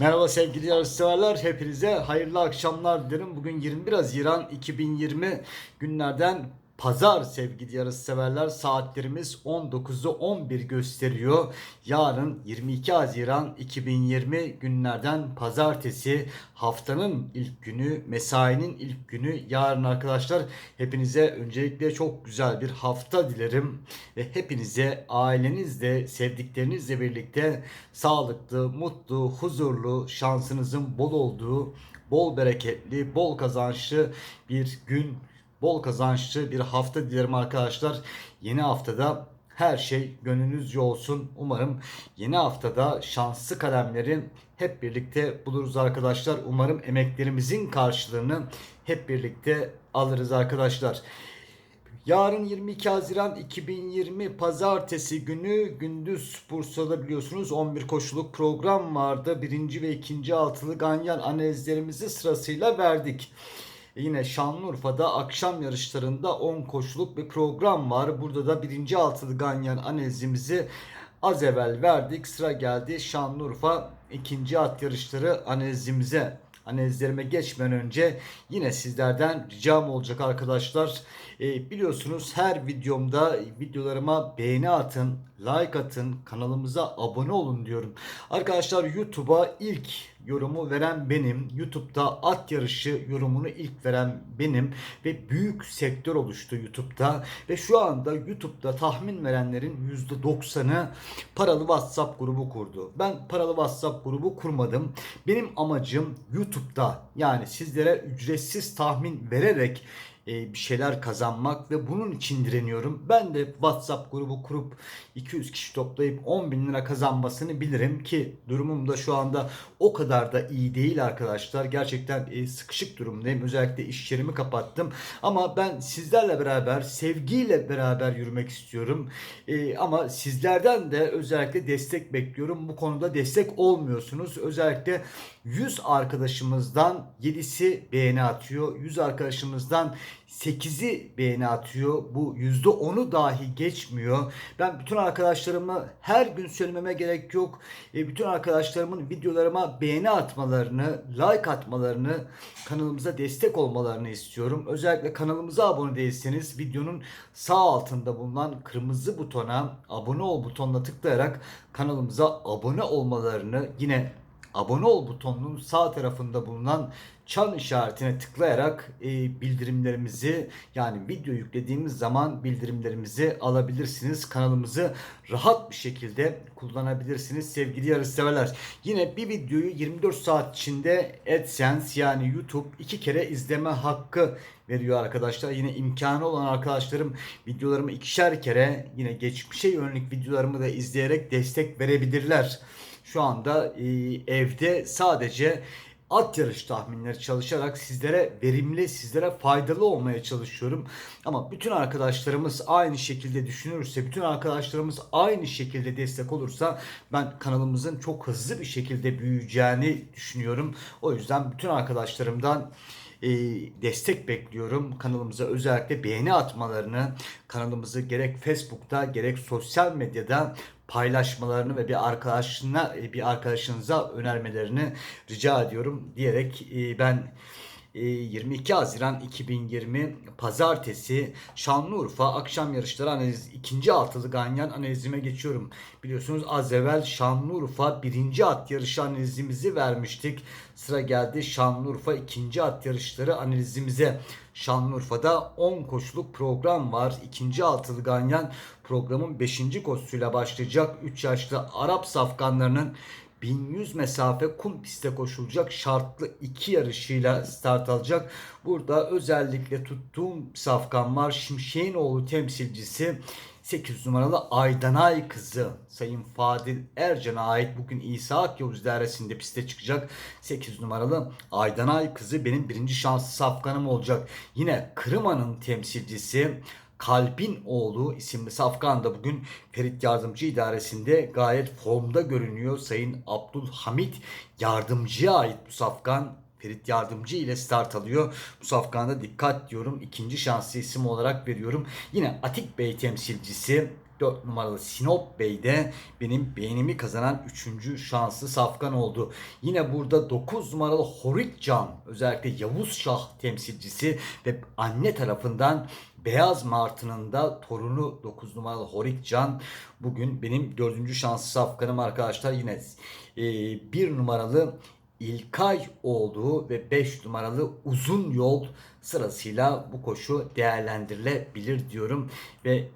Merhaba sevgili yarışseverler. Hepinize hayırlı akşamlar dilerim. Bugün 21 Haziran 2020 günlerden pazar sevgili yarışseverler. Saatlerimiz 19'u 11 gösteriyor. Yarın 22 Haziran 2020 günlerden pazartesi haftanın ilk günü, mesainin ilk günü. Yarın arkadaşlar hepinize öncelikle çok güzel bir hafta dilerim. Ve hepinize ailenizle, sevdiklerinizle birlikte sağlıklı, mutlu, huzurlu, şansınızın bol olduğu, bol bereketli, bol kazançlı bir gün, bol kazançlı bir hafta dilerim arkadaşlar. Yeni haftada her şey gönlünüzce olsun. Umarım yeni haftada şanslı kalemleri hep birlikte buluruz arkadaşlar. Umarım emeklerimizin karşılığını hep birlikte alırız arkadaşlar. Yarın 22 Haziran 2020 Pazartesi günü gündüz Bursa'da biliyorsunuz 11 koşuluk program vardı. Birinci ve ikinci altılı ganyan analizlerimizi sırasıyla verdik. Yine Şanlıurfa'da akşam yarışlarında 10 koşuluk bir program var. Burada da birinci altılı ganyan analizimizi az evvel verdik. Sıra geldi Şanlıurfa ikinci at yarışları analizimize analizlerime geçmeden önce yine sizlerden ricam olacak arkadaşlar. E, biliyorsunuz her videomda videolarıma beğeni atın, like atın, kanalımıza abone olun diyorum. Arkadaşlar YouTube'a ilk yorumu veren benim. YouTube'da at yarışı yorumunu ilk veren benim ve büyük sektör oluştu YouTube'da ve şu anda YouTube'da tahmin verenlerin %90'ı paralı WhatsApp grubu kurdu. Ben paralı WhatsApp grubu kurmadım. Benim amacım YouTube'da yani sizlere ücretsiz tahmin vererek e, bir şeyler kazanmak ve bunun için direniyorum. Ben de WhatsApp grubu kurup 200 kişi toplayıp 10 bin lira kazanmasını bilirim ki durumum da şu anda o kadar da iyi değil arkadaşlar. Gerçekten e, sıkışık durumdayım. Özellikle iş yerimi kapattım. Ama ben sizlerle beraber, sevgiyle beraber yürümek istiyorum. E, ama sizlerden de özellikle destek bekliyorum. Bu konuda destek olmuyorsunuz. Özellikle 100 arkadaşımızdan 7'si beğeni atıyor. 100 arkadaşımızdan 8'i beğeni atıyor. Bu %10'u dahi geçmiyor. Ben bütün arkadaşlarımı her gün söylememe gerek yok. E, bütün arkadaşlarımın videolarıma beğeni atmalarını, like atmalarını, kanalımıza destek olmalarını istiyorum. Özellikle kanalımıza abone değilseniz videonun sağ altında bulunan kırmızı butona abone ol butonuna tıklayarak kanalımıza abone olmalarını yine abone ol butonunun sağ tarafında bulunan çan işaretine tıklayarak e, bildirimlerimizi yani video yüklediğimiz zaman bildirimlerimizi alabilirsiniz. Kanalımızı rahat bir şekilde kullanabilirsiniz sevgili yarışseverler. Yine bir videoyu 24 saat içinde AdSense yani YouTube iki kere izleme hakkı veriyor arkadaşlar. Yine imkanı olan arkadaşlarım videolarımı ikişer kere yine geçmişe yönelik videolarımı da izleyerek destek verebilirler. Şu anda e, evde sadece at yarış tahminleri çalışarak sizlere verimli, sizlere faydalı olmaya çalışıyorum. Ama bütün arkadaşlarımız aynı şekilde düşünürse, bütün arkadaşlarımız aynı şekilde destek olursa ben kanalımızın çok hızlı bir şekilde büyüyeceğini düşünüyorum. O yüzden bütün arkadaşlarımdan e, destek bekliyorum. Kanalımıza özellikle beğeni atmalarını, kanalımızı gerek Facebook'ta gerek sosyal medyada paylaşmalarını ve bir arkadaşına bir arkadaşınıza önermelerini rica ediyorum diyerek e, ben 22 Haziran 2020 Pazartesi Şanlıurfa akşam yarışları analiz ikinci altılı ganyan analizime geçiyorum. Biliyorsunuz az evvel Şanlıurfa birinci at yarışı analizimizi vermiştik. Sıra geldi Şanlıurfa ikinci at yarışları analizimize. Şanlıurfa'da 10 koşuluk program var. İkinci altılı ganyan programın 5. koşusuyla başlayacak. 3 yaşlı Arap safkanlarının 1100 mesafe kum pistte koşulacak şartlı iki yarışıyla start alacak. Burada özellikle tuttuğum safkan var. Şimşek'in oğlu temsilcisi 8 numaralı Aydanay kızı Sayın Fadil Ercan'a ait bugün İsa Akyavuz dairesinde piste çıkacak 8 numaralı Aydanay kızı benim birinci şanslı safkanım olacak. Yine Kırıma'nın temsilcisi Kalbin oğlu isimli Safkan da bugün Ferit Yardımcı İdaresi'nde gayet formda görünüyor. Sayın Abdülhamit Yardımcı'ya ait bu Safkan Ferit Yardımcı ile start alıyor. Bu safkanda dikkat diyorum. İkinci şanslı isim olarak veriyorum. Yine Atik Bey temsilcisi 4 numaralı Sinop Bey de benim beğenimi kazanan 3. şanslı safkan oldu. Yine burada 9 numaralı Horit Can özellikle Yavuz Şah temsilcisi ve anne tarafından Beyaz Martı'nın da torunu 9 numaralı Horit Can bugün benim 4. şanslı safkanım arkadaşlar. Yine 1 numaralı İlkay olduğu ve 5 numaralı uzun yol sırasıyla bu koşu değerlendirilebilir diyorum ve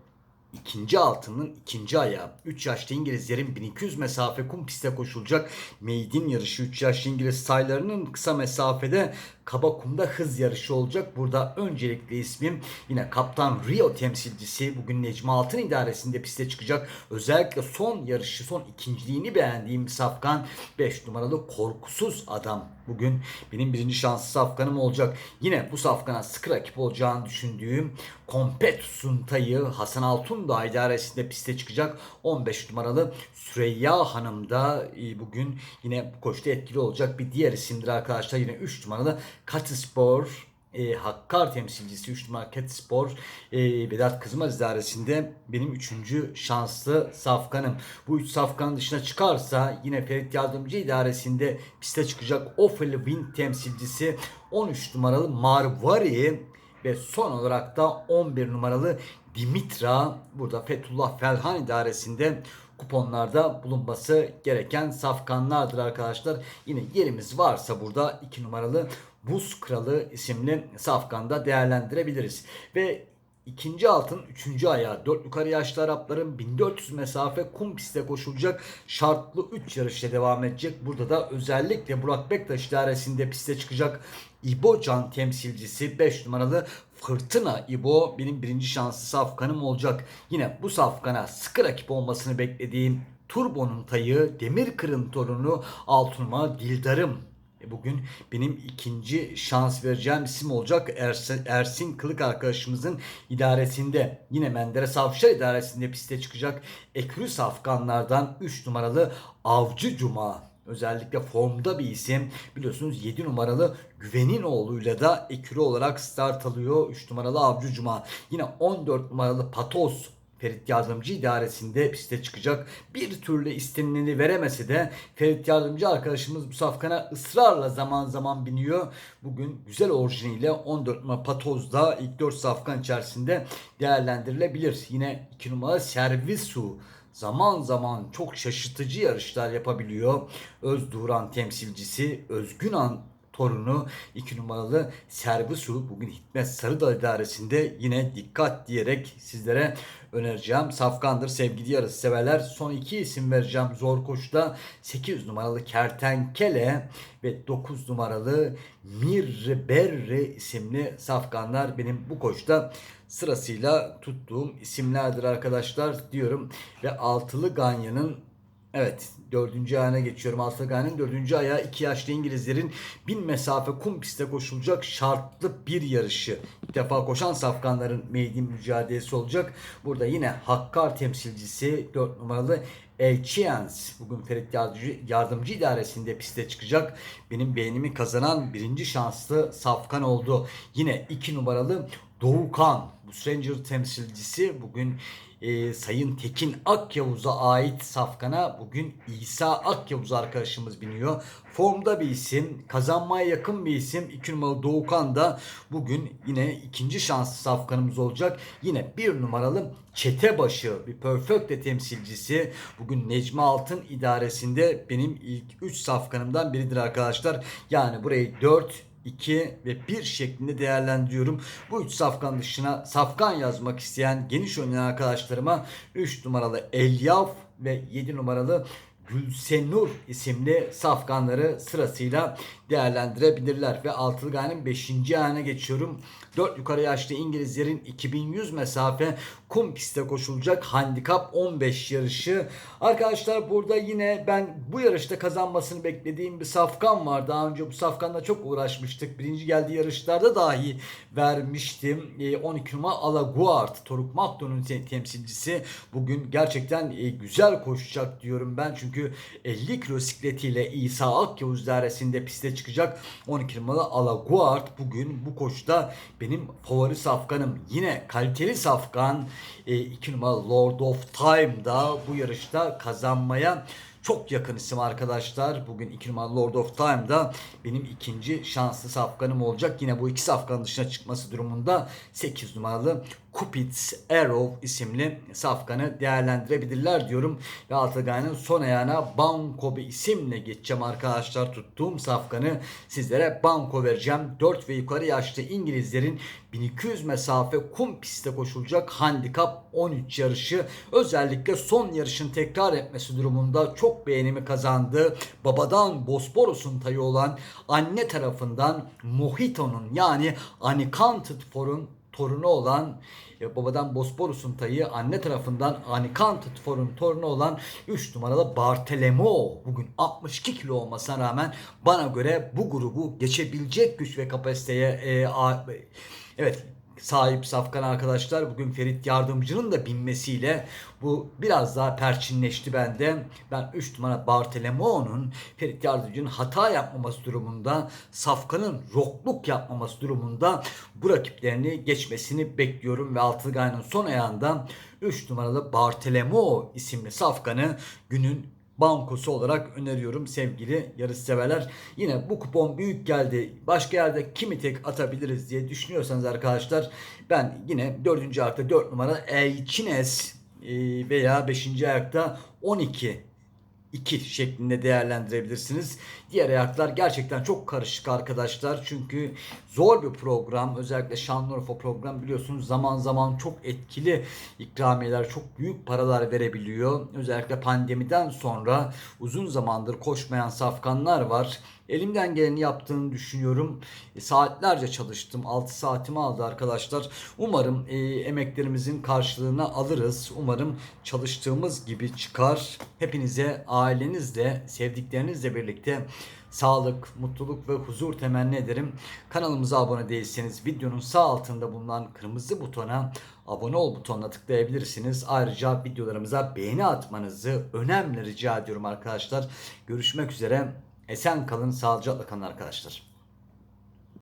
ikinci altının ikinci ayağı 3 yaşlı İngilizlerin 1200 mesafe kum pistte koşulacak meydin yarışı 3 yaşlı İngiliz saylarının kısa mesafede kaba kumda hız yarışı olacak. Burada öncelikle ismim yine Kaptan Rio temsilcisi bugün Necmi Altın idaresinde piste çıkacak. Özellikle son yarışı son ikinciliğini beğendiğim safkan 5 numaralı Korkusuz Adam. Bugün benim birinci şanslı safkanım olacak. Yine bu safkana sıkı rakip olacağını düşündüğüm Kompetus'un tayı Hasan Altun da idaresinde piste çıkacak. 15 numaralı Süreyya Hanım da e, bugün yine bu koşuda etkili olacak bir diğer isimdir arkadaşlar. Yine 3 numaralı Katispor e, Hakkar temsilcisi 3 numara Katispor e, Vedat Kızmaz idaresinde benim 3. şanslı safkanım. Bu 3 safkanın dışına çıkarsa yine Ferit Yardımcı idaresinde piste çıkacak Ofeli Wind temsilcisi 13 numaralı Marvari ve son olarak da 11 numaralı Dimitra burada Fethullah Felhan idaresinde kuponlarda bulunması gereken safkanlardır arkadaşlar. Yine yerimiz varsa burada 2 numaralı Buz Kralı isimli safkanda değerlendirebiliriz. Ve ikinci altın üçüncü ayağı 4 yukarı yaşlı Arapların 1400 mesafe kum pistte koşulacak şartlı 3 yarışla devam edecek. Burada da özellikle Burak Bektaş idaresinde piste çıkacak İbo Can temsilcisi 5 numaralı Fırtına İbo benim birinci şanslı safkanım olacak. Yine bu safkana sıkı rakip olmasını beklediğim Turbo'nun tayı Demir Kırın torunu Altunma Dildarım e, Bugün benim ikinci şans vereceğim isim olacak Ersin, Kılık arkadaşımızın idaresinde. Yine Menderes Avşar idaresinde piste çıkacak Ekrüs Afganlardan 3 numaralı Avcı Cuma özellikle formda bir isim. Biliyorsunuz 7 numaralı Güvenin oğluyla da ekürü olarak start alıyor. 3 numaralı Avcı Cuma. Yine 14 numaralı Patos Ferit Yardımcı idaresinde piste çıkacak. Bir türlü istenileni veremese de Ferit Yardımcı arkadaşımız bu safkana ısrarla zaman zaman biniyor. Bugün güzel orijiniyle 14 numara Patoz'da ilk 4 safkan içerisinde değerlendirilebilir. Yine 2 numara Servisu zaman zaman çok şaşırtıcı yarışlar yapabiliyor. Özduran temsilcisi Özgün An torunu 2 numaralı Servisu bugün Hikmet Sarıdal idaresinde yine dikkat diyerek sizlere önereceğim. Safkandır sevgili yarısı severler. Son iki isim vereceğim zor koşuda. 8 numaralı Kertenkele ve 9 numaralı Mirberre isimli safkanlar benim bu koşuda sırasıyla tuttuğum isimlerdir arkadaşlar diyorum. Ve altılı Ganya'nın Evet dördüncü ayağına geçiyorum. Altılı Ganya'nın dördüncü ayağı iki yaşlı İngilizlerin bin mesafe kum pistte koşulacak şartlı bir yarışı. İlk defa koşan safkanların meydin mücadelesi olacak. Burada yine Hakkar temsilcisi 4 numaralı Elchians bugün Ferit Yardımcı, Yardımcı İdaresi'nde piste çıkacak. Benim beğenimi kazanan birinci şanslı safkan oldu. Yine 2 numaralı Doğukan bu Stranger temsilcisi bugün e, Sayın Tekin Akyavuz'a ait safkana bugün İsa Akyavuz arkadaşımız biniyor. Formda bir isim, kazanmaya yakın bir isim. 2 numaralı Doğukan da bugün yine ikinci şanslı safkanımız olacak. Yine bir numaralı Çetebaşı bir Perfecte temsilcisi. Bugün Necmi Altın idaresinde benim ilk 3 safkanımdan biridir arkadaşlar. Yani burayı 4, 2 ve 1 şeklinde değerlendiriyorum. Bu 3 safkan dışına safkan yazmak isteyen geniş oynayan arkadaşlarıma 3 numaralı Elyaf ve 7 numaralı Gülsenur isimli safkanları sırasıyla değerlendirebilirler. Ve altılı gayenin 5. ayağına geçiyorum. 4 yukarı yaşlı İngilizlerin 2100 mesafe kum pistte koşulacak handikap 15 yarışı. Arkadaşlar burada yine ben bu yarışta kazanmasını beklediğim bir safkan var. Daha önce bu safkanla çok uğraşmıştık. Birinci geldiği yarışlarda dahi vermiştim. 12 numara Alaguard Toruk Makdo'nun temsilcisi. Bugün gerçekten e, güzel koşacak diyorum ben. Çünkü 50 kilo sikletiyle İsa Akyavuz dairesinde piste çıkacak. 12 numaralı Alaguard bugün bu koşuda benim favori safkanım. Yine kaliteli safkan 2 numara Lord of Time da bu yarışta kazanmaya çok yakın isim arkadaşlar. Bugün 2 numaralı Lord of Time'da benim ikinci şanslı safkanım olacak. Yine bu iki safkanın dışına çıkması durumunda 8 numaralı Cupid's Arrow isimli safkanı değerlendirebilirler diyorum. Ve Altıgay'ın son ayağına Banko bir isimle geçeceğim arkadaşlar. Tuttuğum safkanı sizlere Banko vereceğim. 4 ve yukarı yaşlı İngilizlerin 1200 mesafe kum pistte koşulacak handikap 13 yarışı. Özellikle son yarışın tekrar etmesi durumunda çok beğenimi kazandı. Babadan Bosporus'un tayı olan anne tarafından Mojito'nun yani Unaccounted For'un torunu olan e, babadan Bosporus'un tayı anne tarafından Unaccounted For'un torunu olan 3 numaralı Bartelemo bugün 62 kilo olmasına rağmen bana göre bu grubu geçebilecek güç ve kapasiteye e, a- evet sahip safkan arkadaşlar bugün Ferit Yardımcı'nın da binmesiyle bu biraz daha perçinleşti bende. Ben 3 numara Bartolomeo'nun Ferit Yardımcı'nın hata yapmaması durumunda safkanın rokluk yapmaması durumunda bu rakiplerini geçmesini bekliyorum ve Altıgay'ın son ayağında 3 numaralı Bartolomeo isimli safkanı günün bankosu olarak öneriyorum sevgili yarış severler. Yine bu kupon büyük geldi. Başka yerde kimi tek atabiliriz diye düşünüyorsanız arkadaşlar ben yine 4. ayakta 4 numara Eichines e, veya 5. ayakta 12 2 şeklinde değerlendirebilirsiniz. Diğer ayaklar gerçekten çok karışık arkadaşlar. Çünkü zor bir program. Özellikle Şanlıurfa program biliyorsunuz zaman zaman çok etkili ikramiyeler, çok büyük paralar verebiliyor. Özellikle pandemiden sonra uzun zamandır koşmayan safkanlar var. Elimden geleni yaptığını düşünüyorum. E, saatlerce çalıştım. 6 saatimi aldı arkadaşlar. Umarım e, emeklerimizin karşılığını alırız. Umarım çalıştığımız gibi çıkar. Hepinize ailenizle, sevdiklerinizle birlikte sağlık, mutluluk ve huzur temenni ederim. Kanalımıza abone değilseniz videonun sağ altında bulunan kırmızı butona abone ol butonuna tıklayabilirsiniz. Ayrıca videolarımıza beğeni atmanızı önemli rica ediyorum arkadaşlar. Görüşmek üzere. Esen kalın, sağlıcakla kalın arkadaşlar.